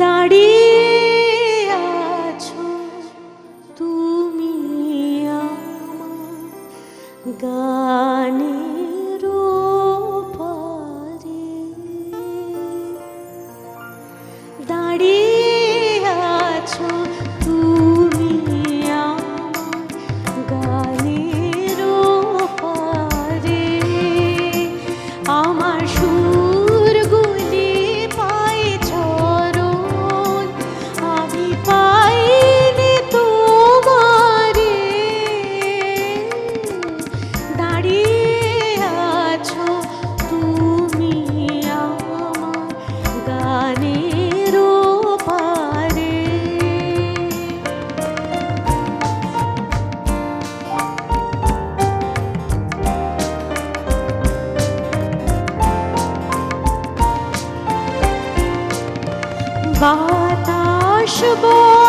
দাঁড়িয়ে বাতাস বয়ে